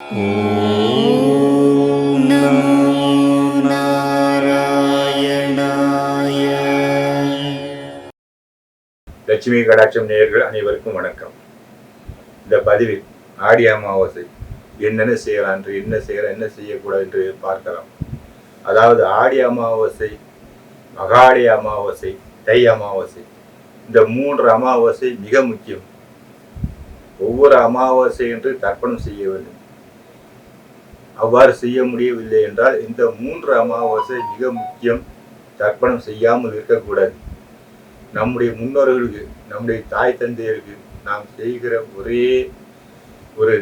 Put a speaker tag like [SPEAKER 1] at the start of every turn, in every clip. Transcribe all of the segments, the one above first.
[SPEAKER 1] ॐ नमो नारायणाय
[SPEAKER 2] லட்சுமி கடாட்சம் நேயர்கள் அனைவருக்கும் வணக்கம் இந்த பதிவில் ஆடி அமாவாசை என்னென்ன செய்யலாம் என்று என்ன செய்யலாம் என்ன செய்யக்கூடாது என்று பார்க்கலாம் அதாவது ஆடி அமாவாசை மகாடி அமாவாசை தை அமாவாசை இந்த மூன்று அமாவாசை மிக முக்கியம் ஒவ்வொரு அமாவாசை என்று தர்ப்பணம் செய்ய வேண்டும் அவ்வாறு செய்ய முடியவில்லை என்றால் இந்த மூன்று அமாவாசை மிக முக்கியம். தர்ப்பணம் செய்யாமல் இருக்கக்கூடாது. நம்முடைய முன்னோர்களுக்கு நம்முடைய தாய் தந்தையருக்கு நாம் செய்கிற ஒரே ஒரு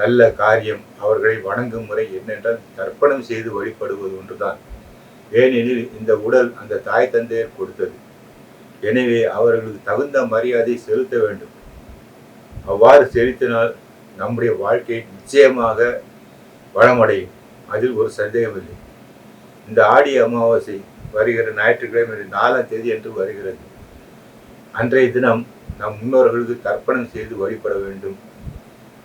[SPEAKER 2] நல்ல காரியம் அவர்களை வணங்கும் முறை என்னென்றால் தர்ப்பணம் செய்து வழிபடுவது ஒன்றுதான். ஏனெனில் இந்த உடல் அந்த தாய் தந்தையர் கொடுத்தது. எனவே அவர்களுக்கு தகுந்த மரியாதை செலுத்த வேண்டும். அவ்வாறு செலுத்தினால் நம்முடைய வாழ்க்கை நிச்சயமாக வளமடையும். அதில் ஒரு சந்தேகமில்லை. இந்த ஆடி அமாவாசை வருகிற ஞாயிற்றுக்கிழமை நாலாம் தேதி என்று வருகிறது. அன்றைய தினம் நம் முன்னோர்களுக்கு தர்ப்பணம் செய்து வழிபட வேண்டும்.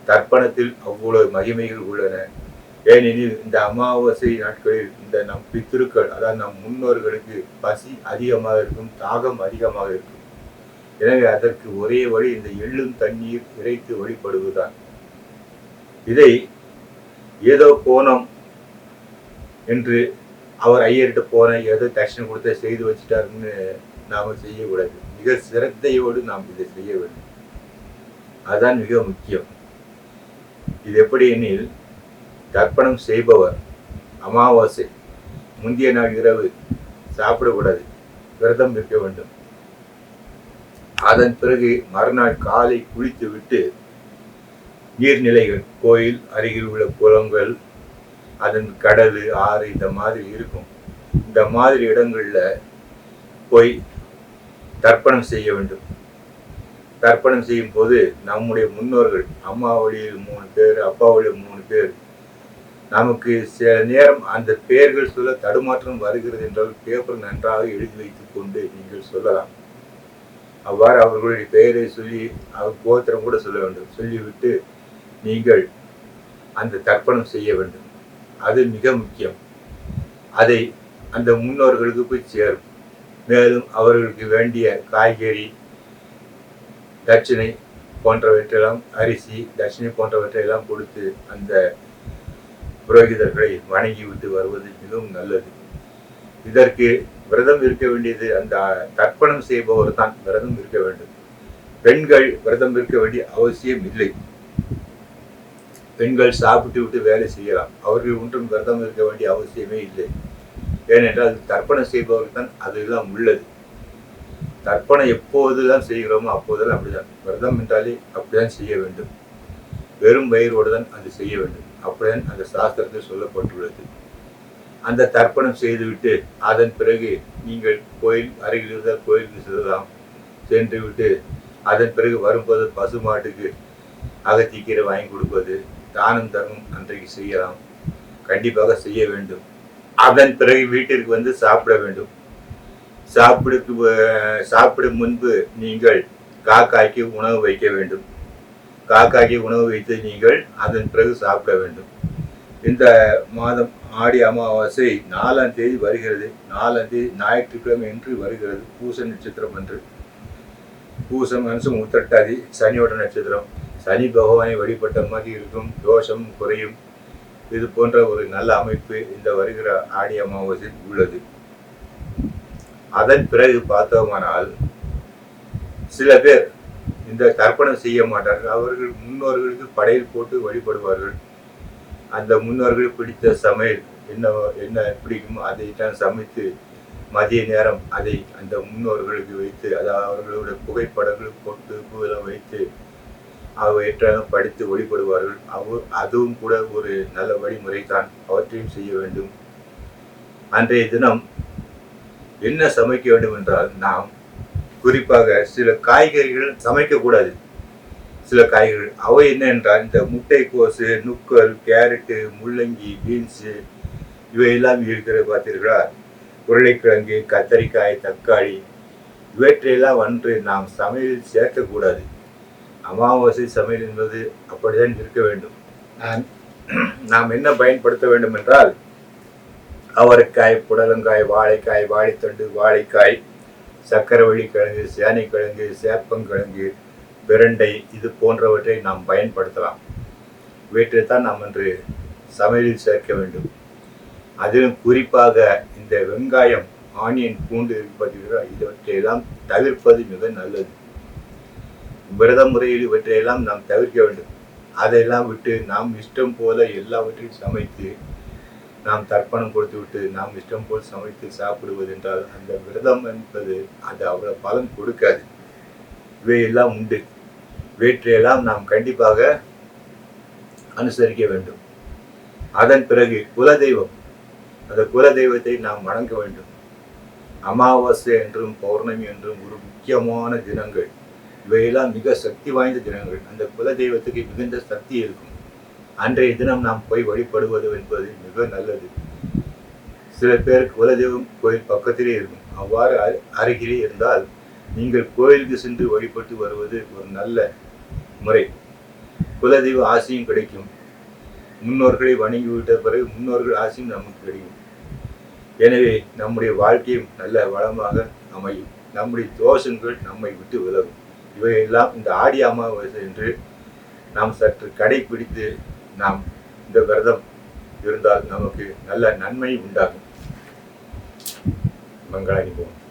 [SPEAKER 2] தர்ப்பணத்தில் அவ்வளவு மகிமைகள் உள்ளன. ஏனெனில் இந்த அமாவாசை நாட்களில் இந்த நம் பித்திருக்கள் அதாவது நம் முன்னோர்களுக்கு பசி அதிகமாக இருக்கும் தாகம் அதிகமாக இருக்கும். எனவே அதற்கு ஒரே வழி இந்த எள்ளும் தண்ணீர் இறைத்து வழிபடுவதுதான். இதை ஏதோ போனோம் என்று அவர் ஐயர்கிட்ட போன ஏதோ தட்சணம் கொடுத்த செய்து வச்சுட்டாருன்னு நாம் செய்யக்கூடாது. மிக சிரத்தையோடு நாம் இதை செய்ய வேண்டும். அதுதான் மிக முக்கியம். இது எப்படி எனில் தர்ப்பணம் செய்பவர் அமாவாசை முந்தைய நாள் இரவு சாப்பிடக்கூடாது விரதம் இருக்க வேண்டும். அதன் பிறகு மறுநாள் காலை குளித்து விட்டு நீர்நிலைகள் கோயில் அருகில் உள்ள குளங்கள் அதன் கடல் ஆறு இந்த மாதிரி இருக்கும். இந்த மாதிரி இடங்களில் போய் தர்ப்பணம் செய்ய வேண்டும். தர்ப்பணம் செய்யும் போது நம்முடைய முன்னோர்கள் அம்மா வழியில் மூணு பேர் அப்பா வழியில் மூணு பேர் நமக்கு சில நேரம் அந்த பெயர்கள் சொல்ல தடுமாற்றம் வருகிறது என்றால் பேப்பர் நன்றாக எழுதி வைத்துக் கொண்டு நீங்கள் சொல்லலாம். அவ்வாறு அவர்களுடைய பெயரை சொல்லி அவர் கோத்திரம் கூட சொல்ல வேண்டும். சொல்லிவிட்டு நீங்கள் அந்த தர்ப்பணம் செய்ய வேண்டும். அது மிக முக்கியம். அதை அந்த முன்னோர்களுக்கு போய் சேரும். மேலும் அவர்களுக்கு வேண்டிய காய்கறி தட்சிணை போன்றவற்றையெல்லாம் அரிசி தட்சிணை போன்றவற்றையெல்லாம் கொடுத்து அந்த புரோகிதர்களை வணங்கி விட்டு வருவது மிகவும் நல்லது. இதற்கு விரதம் இருக்க வேண்டியது அந்த தர்ப்பணம் செய்பவர் தான் விரதம் இருக்க வேண்டும். பெண்கள் விரதம் இருக்க வேண்டிய அவசியம் இல்லை. பெண்கள் சாப்பிட்டு விட்டு வேலை செய்யலாம். அவர்கள் ஒன்றும் விரதம் இருக்க வேண்டிய அவசியமே இல்லை. ஏனென்றால் தர்ப்பணம் செய்பவர்கள் தான் அதெல்லாம் உள்ளது. தர்ப்பணம் எப்போதுதான் செய்கிறோமோ அப்போதெல்லாம் அப்படிதான். விரதம் என்றாலே அப்படிதான் செய்ய வேண்டும். வெறும் வயிறோடு தான் அது செய்ய வேண்டும். அப்படிதான் அந்த சாஸ்திரத்தில் சொல்லப்பட்டுள்ளது. அந்த தர்ப்பணம் செய்துவிட்டு அதன் பிறகு நீங்கள் கோயில் அருகில் இருந்தால் கோயிலுக்கு செல்லலாம். சென்று விட்டு அதன் பிறகு வரும்போது பசுமாட்டுக்கு அகத்திக்கீரை வாங்கி கொடுப்பது தானும் தர்மம் அன்றைக்கு செய்யலாம். கண்டிப்பாக செய்ய வேண்டும். அதன் பிறகு வீட்டிற்கு வந்து சாப்பிட வேண்டும். சாப்பிடுக்கு சாப்பிடும் முன்பு நீங்கள் காக்காய்க்கு உணவு வைக்க வேண்டும். காக்காய்க்கு உணவு வைத்து நீங்கள் அதன் பிறகு சாப்பிட வேண்டும். இந்த மாதம் ஆடி அமாவாசை நாலாம் தேதி வருகிறது. நாலாம் தேதி ஞாயிற்றுக்கிழமை என்று வருகிறது. பூச நட்சத்திரம் என்று பூசம் மனசும் உத்திரட்டாதி சனியோட நட்சத்திரம். சனி பகவானை வழிபட்ட மாதிரி இருக்கும். தோஷம் குறையும். இது போன்ற ஒரு நல்ல அமைப்பு இந்த வருகிற ஆடி அமாவாசையில் உள்ளது. அதன் பிறகு பார்த்தோமானால் சில பேர் இந்த தர்ப்பணம் செய்ய மாட்டார்கள். அவர்கள் முன்னோர்களுக்கு படையல் போட்டு வழிபடுவார்கள். அந்த முன்னோர்கள் பிடித்த சமையல் என்ன என்ன பிடிக்குமோ அதை தான் சமைத்து மதிய நேரம் அதை அந்த முன்னோர்களுக்கு வைத்து அதாவது அவர்களுடைய புகைப்படங்கள் போட்டு பூவெல்லாம் வைத்து அவற்றையெல்லாம் படித்து வழிபடுவார்கள் அவ அதுவும் கூட ஒரு நல்ல வழிமுறை தான் அவற்றையும் செய்ய வேண்டும். அன்றைய தினம் என்ன சமைக்க வேண்டும் என்றால் நாம் குறிப்பாக சில காய்கறிகள் சமைக்கக்கூடாது சில காய்கறிகள். அவை என்ன என்றால் இந்த முட்டைக்கோசு நுக்கல் கேரட்டு முள்ளங்கி பீன்ஸு இவையெல்லாம் இருக்கிற பார்த்தீர்களா? உருளைக்கிழங்கு கத்தரிக்காய் தக்காளி இவற்றையெல்லாம் வந்து நாம் சமையல் சேர்க்கக்கூடாது அமாவாசை சமையல் என்பது அப்படிதான் இருக்க வேண்டும். நான் நாம் என்ன பயன்படுத்த வேண்டும் என்றால் அவரைக்காய் புடலங்காய் வாழைக்காய் வாழைத்தண்டு வாழைக்காய் சக்கரவள்ளி கிழங்கு சேனைக்கிழங்கு சேப்பங்கிழங்கு பிரண்டை இது போன்றவற்றை நாம் பயன்படுத்தலாம். இவற்றைத்தான் நாம் இன்று சமையலில் சேர்க்க வேண்டும். அதிலும் குறிப்பாக இந்த வெங்காயம் ஆனியன் பூண்டு இருப்பது இவற்றையெல்லாம் தவிர்ப்பது மிக நல்லது. விரத முறையில் இவற்றையெல்லாம் நாம் தவிர்க்க வேண்டும். அதையெல்லாம் விட்டு நாம் இஷ்டம் போல எல்லாவற்றையும் சமைத்து நாம் தர்ப்பணம் கொடுத்து விட்டு நாம் இஷ்டம் போல் சமைத்து சாப்பிடுவது என்றால் அந்த விரதம் என்பது அது அவ்வளவு பலன் கொடுக்காது. இவையெல்லாம் உண்டு. இவற்றையெல்லாம் நாம் கண்டிப்பாக அனுசரிக்க வேண்டும். அதன் பிறகு குலதெய்வம். அந்த குலதெய்வத்தை நாம் வணங்க வேண்டும். அமாவாசை என்றும் பௌர்ணமி என்றும் ஒரு முக்கியமான தினங்கள். இவையெல்லாம் மிக சக்தி வாய்ந்த தினங்கள். அந்த குல தெய்வத்துக்கு மிகுந்த சக்தி இருக்கும். அன்றைய தினம் நாம் போய் வழிபடுவது என்பது மிக நல்லது. சில பேர் குலதெய்வம் கோயில் பக்கத்திலே இருக்கும். அவ்வாறு அரு- அருகிலே இருந்தால் நீங்கள் கோயிலுக்கு சென்று வழிபட்டு வருவது ஒரு நல்ல முறை. குலதெய்வ ஆசையும் கிடைக்கும். முன்னோர்களை வணங்கி விட்ட பிறகு முன்னோர்கள் ஆசையும் நமக்கு கிடைக்கும். எனவே நம்முடைய வாழ்க்கையும் நல்ல வளமாக அமையும். நம்முடைய தோஷங்கள் நம்மை விட்டு விலகும். இவையெல்லாம் இந்த ஆடி அமாவாசை என்று நாம் சற்று கடைபிடித்து நாம் இந்த விரதம் இருந்தால் நமக்கு நல்ல நன்மை உண்டாகும். மங்களாகி போகும்